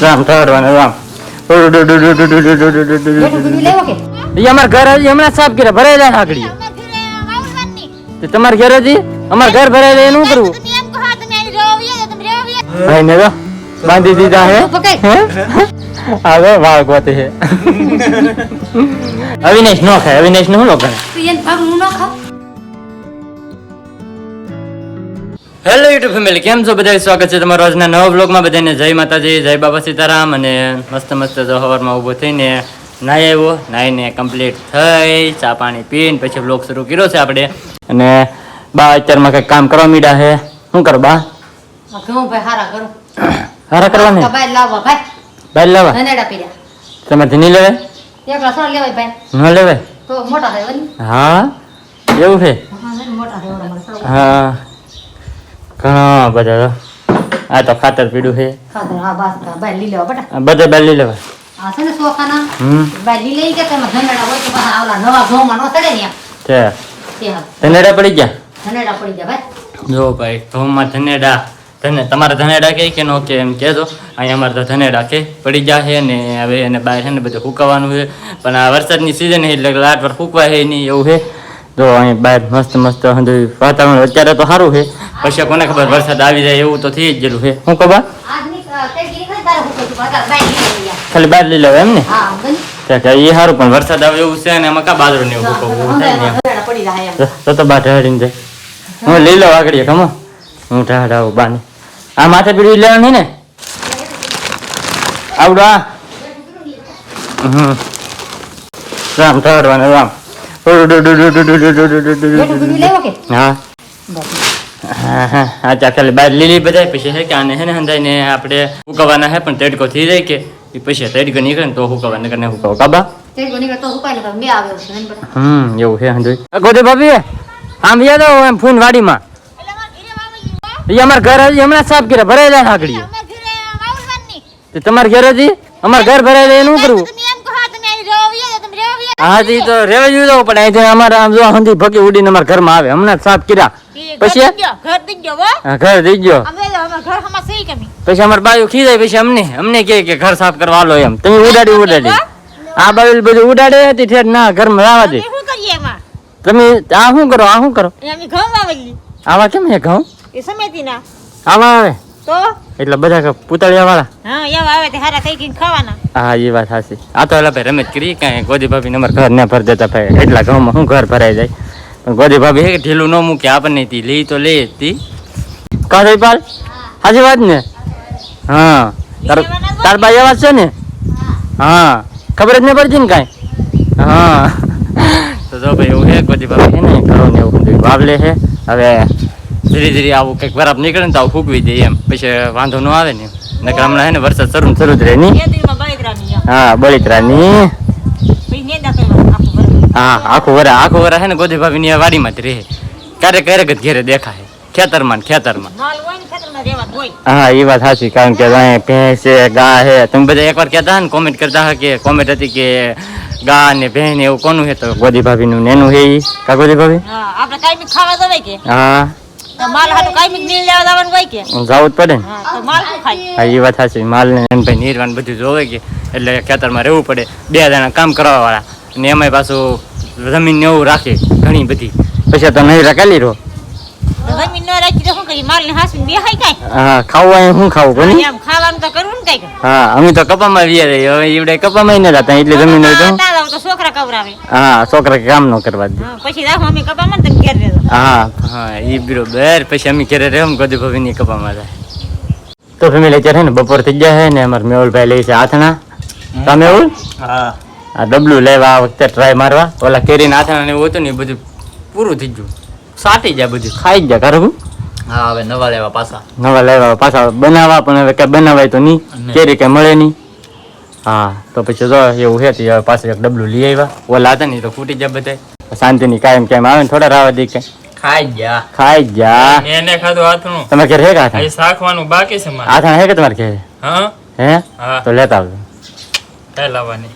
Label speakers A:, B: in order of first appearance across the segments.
A: રામ ઠરવાનું રામ અમાર ઘર હજી હમણાં સાફ કર્યા આગળ તે તમારે ઘર હજી અમાર ઘર ભરાઈ જાય એનું કરવું ભાઈ ને બાંધી દીધા હે. હવે વાળ ગોતે છે અવિનેશ નો ખાય અવિનેશનું શું લોકો
B: તું એને ભાગ હું ન ખાવ
A: હેલો યુટ્યુબ ફેમિલી કેમ છો? બધા સ્વાગત છે તમારો આજના નવા બ્લોગમાં બધાને જય માતાજી જય બાબા સીતારામ અને મસ્ત મસ્ત જો સવારમાં ઊભો થઈને નાહી આવ્યો. નાહીને કમ્પ્લીટ થઈ ચા પાણી પીને પછી બ્લોગ શરૂ કર્યો છે આપણે. અને બા અત્યારમાં કંઈક કામ કરવા મીડા છે. શું કરો બા?
B: હારા કરું.
A: હારા કરવાને
B: તો ભાઈ. લાવવા?
A: તમે ધીની લેવાય? ન લેવાય. હા એવું છે?
B: હા, વળી મોટા થાય ઓલા મારા સળો.
A: હા ઘણા બધા આ તો ખાતર પીડું છે.
B: બધા હા બસ લઈ લેવા બેટા.
A: આ બધા બાર
B: આ છે ને સોખાના
A: હમ.
B: ભાઈ લઈ લઈ કે તમે ધનેડા હોય તો પાછા આવલા નવા ઘઉંમાં ન ચડે ને
A: છે. ધનેડા પડી ગયા?
B: ધનેડા પડી ગયા ભાઈ.
A: જો ભાઈ ઘઉંમાં ધનેડા ધને તમારા ધનેડા કે કે નો કે એમ કહેજો. અહીંયા અમારે તો ધનેડા કે પડી ગયા છે ને હવે એને બહાર છે ને બધું ફૂંકવાનું છે. પણ આ વરસાદની સિઝન છે એટલે લાટ પર ફૂંકવા છે નહીં એવું છે. તો અહીં બહાર મસ્ત મસ્ત હંધું વાતાવરણ અત્યારે તો સારું છે. પછી કોને ખબર વરસાદ આવી જાય એવું તો થઈ જ ગયેલું છે. ખબર
B: હું ગયા.
A: ખાલી બહાર લઈ લેવાય એમ ને? એ સારું પણ વરસાદ આવે એવું છે અને એમાં કા બાજરો ને એવું થાય ને એમ. તો તો બા ઢાળીને જાય. હું લઈ લઉં આગળ ખમ હું ઢાળાવું બાને. આ માથે પીડું લેવાનું ને? આવડો આ હમ. રામ ઢાળવાનું રામ.
B: લેવો
A: હા. હા હા હા ચા ખાલી બહાર લીલી બધાય. પછી છે કે આને છે ને હંધાઈને આપણે હુકવવાના છે પણ તડકો થઈ જાય કે એ પછી તડકો નીકળે ને તો હુકવવા નકર ને હુકવો કાબા?
B: તેડી નીકળે તો ઉપાય નહીં, મેં આવ્યો છે, એને બેટા.
A: હમ એવું છે હંધોઈ ગોદે ભાભી આમ યાદ આવો એમ ફૂન વાડીમાં. એ અમાર ઘર હજી હમણાં સાફ કર્યા ભરાઈ જાય આગળ તે તમારે ઘર હજી? અમાર ઘર ભરાય જાય એનું શું કરવું? હા જી તો રેવા જેવું તો પણ અહીંથી અમારે આમ જો હંધી ભગી ઉડીને અમારા ઘરમાં આવે. હમણાં સાફ કર્યા. પછી? હા, ઘર દઈ ગયો. પછી અમાર બાયુ ખી જાય પછી અમને અમને કહે કે ઘર સાફ કરવા આલો એમ. તમે ઉડાડી ઉડાડી. આ બાયું બધું ઉડાડે હતી ઠેર ના ઘરમાં લાવા દે. તમે આ શું કરો આ શું કરો? આવા કેમ છે ઘઉં? આવા આવે. એટલે બધા ક- પૂતળિયા વાળા હા એ વાત સાચી. આ તો એટલે ભાઈ રમેશ કરી. કાંઈ ગોદી ભાભી નંબર ઘર ને ભર દેતા ભાઈ. એટલા ઘઉંમાં શું ઘર ભરાઈ જાય? પણ ગોદી ભાભી હે ઢીલું ન મૂકે આપણને તી લે તો લે તી. કા પાલ? સાચી વાત ને? હા. તાર તાર ભાઈ એવા છે ને? હા. ખબર જ નહીં પડતી ને કાંઈ? હા. તો જો ભાઈ એવું હે ગોદી ભાભી હે ને ઘરો ને એવું વાવલે હે. હવે ધીરે ધીરે આવું કંઈક બરાબર નીકળે ને તો આવું ફૂકવી દઈએ એમ. પછી વાંધો ન આવે ને. નકર હમણાં હે ને વરસાદ શરૂ શરૂ જ રહે નહીં હા બળિતરાની હા આખું વરા આખું વરા હે ને ગોદી ભાભી ની વાડીમાં જ રહે. ક્યારેક ક્યારેક જ ઘેરે દેખાય. ખેતરમાં ને ખેતરમાં. હા એ વાત સાચી. કારણ કે ભેંસ છે ગા છે. તમે બધા એકવાર કહેતા ને કોમેન્ટ કરતા હા કે કોમેન્ટ હતી કે ગા ને ભેંસ એવું કોનું છે? તો ગોદી ભાભી નું નેનું છે કા ગોદી ભાભી
C: આપણે કાયમી ખાવા જવાય કે?
A: હા.
C: માલ હાટુ કાયમી નીર લેવા જવાનું હોય કે?
A: જવું જ પડે ને.
C: હા તો માલ શું ખાય?
A: હા એ વાત સાચી. માલ ને ભાઈ નીરવાન બધું જોવે કે એટલે ખેતરમાં રહેવું પડે. બે જણા કામ કરવા વાળા ને એમાંય પાછું જમીન ને એવું રાખે ઘણી બધી. પછી તો નહીં રકાલી રહો.
C: જમીન ન રાખી તો શું કરી માલ ને હાસવીને બેહાય કાંઈ?
A: હા ખાવું અહીં શું ખાવું કોની
C: એમ ખાવાનું તો કરવું ને કઈ.
A: હા અમે તો કપામાં વ્યા રહી હવે ઈવડે કપામાં ન જતા એટલે જમીન હોય તો?
C: ના તો છોકરા કવરાવે.
A: હા છોકરા કામ ન કરવા દે.
C: પછી રાખો અમે કપા માં તમે ઘેર રહેજો.
A: હા. હા ઈ બરોબર. પછી અમે ઘેર રહે ગોદી ભાભી ની કપામાં જાય તો ફેમિલી અત્યારે ને બપોર થઈ જાય છે ને અમારે મેહુલભાઈ લે છે આથણા. તમે મેહુલ
D: હા.
A: આ ડબલું લેવા આ વખતે ટ્રાય મારવા. ઓલા કેરીના આથણા ને એવું હતું ને એ બધું પૂરું થઈ ગયું. સાટી જાય બધું. ખાઈ જાય ખરું
D: હા હવે નવા લેવા પાછા.
A: નવા લેવા પાછા બનાવવા પણ હવે કઈ બનાવાય તો નહીં.
D: નહીં.
A: કેરી કઈ મળે નહીં. હા તો પછી જો એવું છે તો હવે પાછું એક ડબલું લઈ આવ્યા. ઓલા હતા ને તો ફૂટી જાય બધા શાંતિની કાયમ કેમ આવે ને થોડા રાવા દે કે
D: ખાઈ ગયા.
A: ખાઈ ગયા.
E: એને ખાધું આથણું
A: તમે ઘેર હે કાથા એ
E: અહીં શાખવાનું બાકી છે મારે.
A: આથણ હે કે તમારે ઘેર?
E: હા.
A: હે? તો લેતા આવજો.
E: કઈ લાવવાની.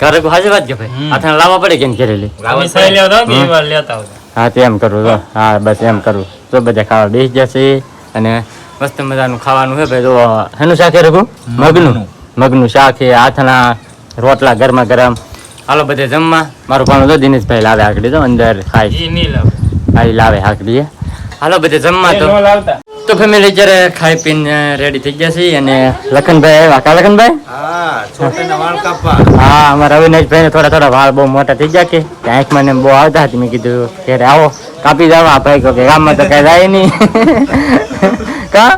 A: ઘરે કો હાજર વાત કે ભાઈ? આથણ લાવવા પડે કે ઘેરે લે
E: તમે સહી લેવા દો બે વાર લેતા આવજો?
A: હા તે એમ કરું તો હા બસ એમ કરું. તો બધા ખાવા બેસી જશે. અને મસ્ત મજાનું ખાવાનું છે ભાઈ. તો હેનું શાક રાખું મગનું? મગનું શાક છે આથણા રોટલા ગરમા ગરમ. હાલો બધે જમવા. મારું ભાણું તો દિનેશભાઈ લાવે હાકડી તો અંદર ખાય. ખાઈ લાવે. હાકડી હાલો બધે જમવા તો. તો ફેમિલી અત્યારે ખાઈ પીને રેડી થઈ ગયા છે અને લખનભાઈ આવ્યા. કા લખનભાઈ?
F: હા
A: અમારા અવિનાશભાઈ થોડા થોડા વાળ બહુ મોટા થઈ ગયા કે ત્યાં આંખમાં ને બહુ આવતા હતી. મેં કીધું ઘેરે આવો કાપી જાવ આ ભાઈ કહો કે ગામમાં તો કઈ જાય નહીં. કા?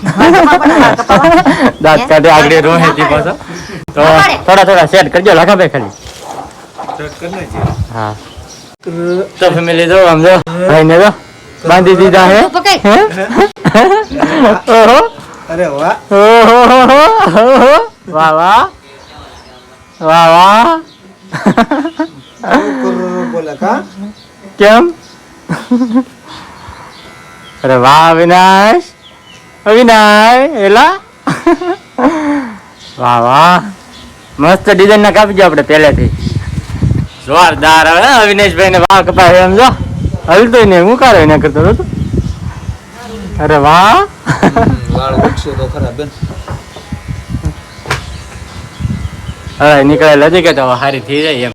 A: દાંત કાઢે આગળ રોહે થી પાછો. તો થોડા થોડા સેટ કરજો લખાભાઈ ખાલી.
F: ચટ કરીને છે
A: હા. તો ફેમિલી જો આમ જો. ભાઈ ને જો બાંધી દીધા હે. ઓહો.
F: અરે વાહ.
A: ઓહો વાહ વાહ. વાહ વાહ.
F: કરોડો બોલે કા?
A: કેમ? અરે વાહ અવિનાશ અવિનાશ એલા? વાહ વાહ. મસ્ત ડિઝાઇન ના કાપી આપણે પહેલેથી. જોરદાર હવે હે, અવિનાશભાઈ ને વાહ કપાય એમ જો. હલતો ને હું કાઢે એને કરતો હતો અરે વાહ. હવે નીકળેલ હતી કે તો સારી થઈ જાય એમ.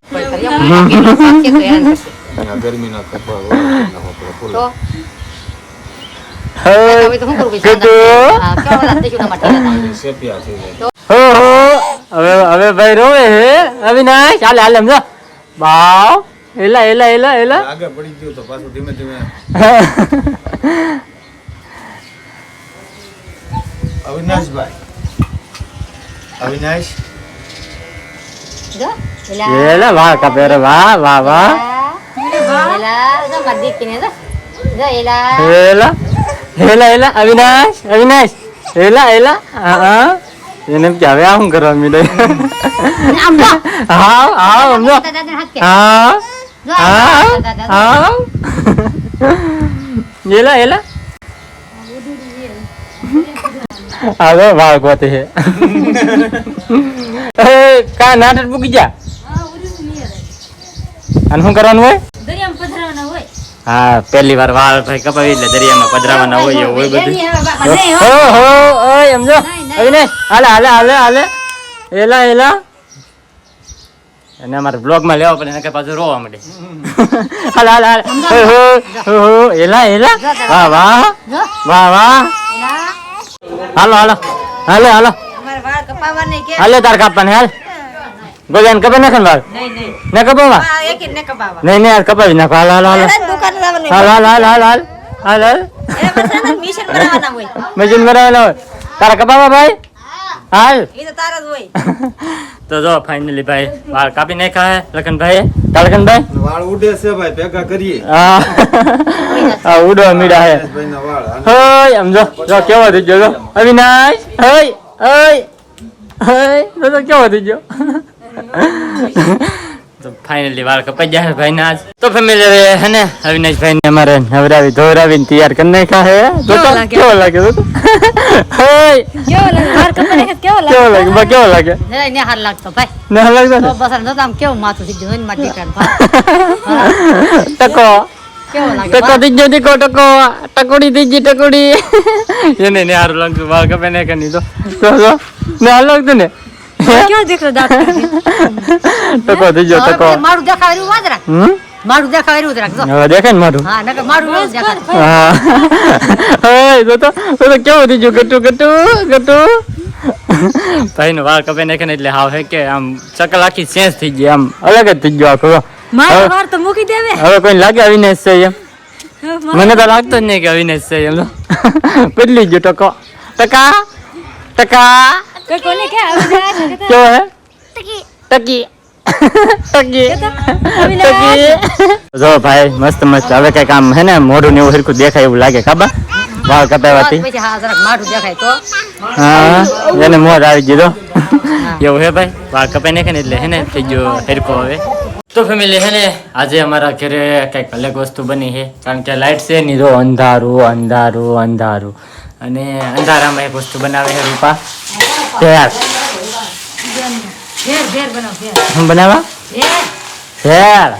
F: આ ગરમીના કપા
B: તો
A: હે,
B: હવે તો શું કરું?
A: કીધું.
B: હા,
A: હો હો હવે હવે ભાઈ રોવે હે અવિનાશ હાલે હાલે સમજો બાવ એલા એલા એલા એલા
F: આગળ પડી ગયું તો પાછું ધીમે ધીમે અવિનાશભાઈ અવિનાશ
A: એલા વાહ કાપે વાહ વાહ વાહ
B: પેલા, જો મારી દીકરીને જો. જો એલા.
A: એલા એલા હેલા અવિનાશ અવિનાશ. હેલા હેલા. હા હા. એને કે હવે આ શું કરવા મીડે?
B: આમ
A: હા હા સમજો. હા હા. હા હેલા હેલા. હવે વાળ ગોતે એ કા નાટક મૂકી જા અને શું કરવાનું હોય?
C: દરિયામાં હોય
A: હા પહેલી વાર વાળ ભાઈ કપાવી એટલે દરિયામાં પધરાવાના હોય એવું હોય બધું.
B: હો.
A: હો ઓય સમજો. અવિને હાલે હાલે હાલે હાલે. એલા એલા. એને અમારે બ્લોગમાં લેવા પડે એને પાછું રોવા માંડે. હાલે હાલે હાલે. હો હો એલા એલા. વાહ વાહ. વાહ વાહ. હાલો હાલો. હાલે હાલો. હાલે તાર કાપવાને હાલ. ગોજાને કપાઈ નાખે ને વાળ?
C: નહીં નહીં.
A: ને કપાવા નહીં નહીં કપાવી નાખો. હાલ હાલ હાલ.
C: દુકાને જવાનું
A: હાલ હાલ હાલ હાલ હાલ હાલ હાલ
C: મિશન બનાવવાના હોય
A: મશીન બનાવેલા હોય તારા કપાવા ભાઈ હાલ
C: એ તો તારા જ હોય
A: તો જો ફાઇનલી ભાઈ વાળ કાપી નાખ્યા હે લખનભાઈ કા
F: વાળ ઉડે છે ભાઈ ભેગા કરીએ
A: હા ઉડો મીડા હે
F: ભાઈના
A: હોય આમ જો જો કેવો થઈ ગયો જો અવિનાશ હોય હોય હોય તો કેવો થઈ ગયો તો ફાઇનલી વાળ કપાઈ ગયા છે ભાઈ આજ તો ફેમિલી હવે હે ને અવિનાશ ભાઈ ને અમારે નવરાવી ધોરાવીને તૈયાર કરી નાખ્યા હે તો તો કેવો લાગે તો તો? હોય
C: કેવો લાગે વાળ કપાઈ નાખે કેવો
A: કેવો લાગે બા કેવો લાગે
B: જરાય ને હાર લાગતો ભાઈ
A: ના લાગતો
B: તો
A: ને
B: બસ આમ જો તો આમ કેવું માથું થઈ ગયું હોય ને મારી દીકરાને.
A: ટકો
B: કેવો લાગે
A: ટકો થઈ ગયો ટકો ટકો ટકોડી થઈ ગઈ ટકોડી એને ને હારું લાગતું વાળ કપે ને કે નહીં તો તો તો ને હાલ લાગતું ને
C: કેવો દીકરો દાંત
A: ટકો ગયો ટકો
B: મારું એવું વાત રાખ.
A: હમ?
B: મારું એવું જ રાખજો.
A: હા દેખાય ને મારું?
B: હા નકર મારું રોજ દેખાય
A: હા. ઓય જો તો તો તો કેવું થઈ ગટુ ગટુ ગટુ. ભાઈ નો વાળ કપે નાખે ને એટલે હાવ હે કે આમ ચકલ આખી ચેન્જ થઈ ગઈ આમ. અલગ જ થઈ ગયો આખો
C: મારો વાળ તો મૂકી દેવે.
A: હવે કોઈ લાગે અવિનાશ છે એમ? મને તો લાગતો જ નહીં કે અવિનાશ છે એમ તો બદલી ગયો ટકો. ટકા ટકા.
C: કોને કે આવી જાય છે? કે
A: કેવો હે? ટકી ટકી. ટકી. જો ભાઈ મસ્ત મસ્ત. હવે કઈ કામ હે ને મોઢું ને એવું હરખું દેખાય એવું લાગે ખબર? વાળ કપાવાથી.
B: પછી હા જરાક મારું દેખાય તો.
A: હા એને મોર આવી ગયો એવું હે ભાઈ? વાળ કપાઈ નાખે ને એટલે હે ને થઈ ગયો હરખો હવે. તો ફેમિલી હે ને આજે અમારા ઘરે કંઈક અલગ વસ્તુ બની છે. કારણ કે લાઈટ છે નહીં જો અંધારું અંધારું અંધારું. અને અંધારામાં એક વસ્તુ બનાવે છે રૂપા. ભેળ શું બનાવવા ભેળ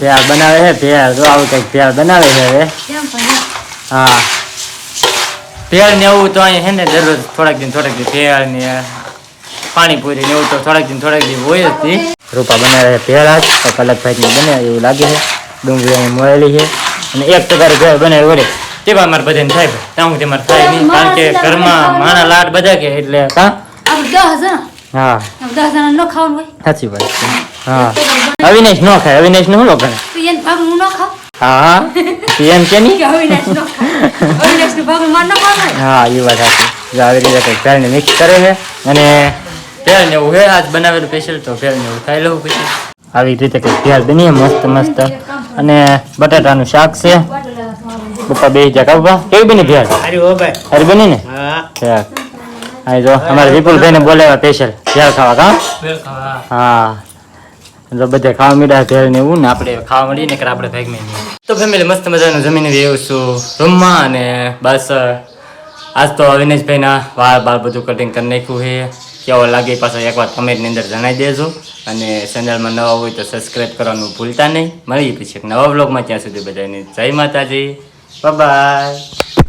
A: ભેળ બનાવે? છે ભેળ જો આવું કંઈક ભેળ બનાવે છે હવે. હા. ભેળ ને એવું તો અહીંયા હે ને દરરોજ થોડાક દિન થોડાક દિન ભેળ ને પાણીપુરી ને એવું તો થોડાક દિન થોડાક દિન હોય જ તે. રૂપા બનાવે ભેળા આજ તો કલક ભાઈ બને એવું લાગે છે. ડુંગળી અહીં મળેલી છે. અને એક ટકારી ઘર બને વળે. તેવા અમારે બધાને થાય ત્યાં હું તમારે થાય નહીં કારણ કે ઘરમાં માણા લાડ બધા કે એટલે હા? હા.
B: દસ જણા ન ખાવાનું હોય?
A: સાચી વાત છે. હા. અવિનાશ નો ખાય.
B: અવિનેશનું એને? ભાગ હું ન ખાવ.
A: હા હા. એમ કે નહીં?
B: અવિનાશ ન ખાય અવિનાશનું ભાગ માર ન ખાવાનું
A: હા એ વાત સાચી. આવી રીતે કંઈક ભેળને મિક્સ કરે છે અને ભેળ ને એવું હે આજ બનાવેલું સ્પેશિયલ તો ભેળ ને એવું ખાઈ લઉં પછી. આવી રીતે કંઈક ભેળ બનીએ મસ્ત મસ્ત. અને બટાટાનું શાક છે. પપ્પા બે જા કાપવા કેવી બની ભેળ સારી બની ને શાક હા જો અમારે વિપુલભાઈને બોલાવ્યા સ્પેશિયલ ભેળ ખાવા કા? હા. જો બધે ખાવા મીડા ભેળ ને એવું ને આપણે ખાવા મળીએ ને કે આપણે ભાગ નહીં તો ફેમિલી મસ્ત મજાનું જમીને એવું છું. રૂમમાં અને બસ આજ તો અવિનેશભાઈના વાળ બાળ બધું કટિંગ કરી નાખ્યું છે. કેવો લાગે પાછો એકવાર કમેન્ટની અંદર જણાવી દેજો. અને ચેનલમાં નવા હોય તો સબસ્ક્રાઈબ કરવાનું ભૂલતા નહીં. મળીએ પછી એક નવા બ્લોગમાં ત્યાં સુધી બધાને જય માતાજી. બાય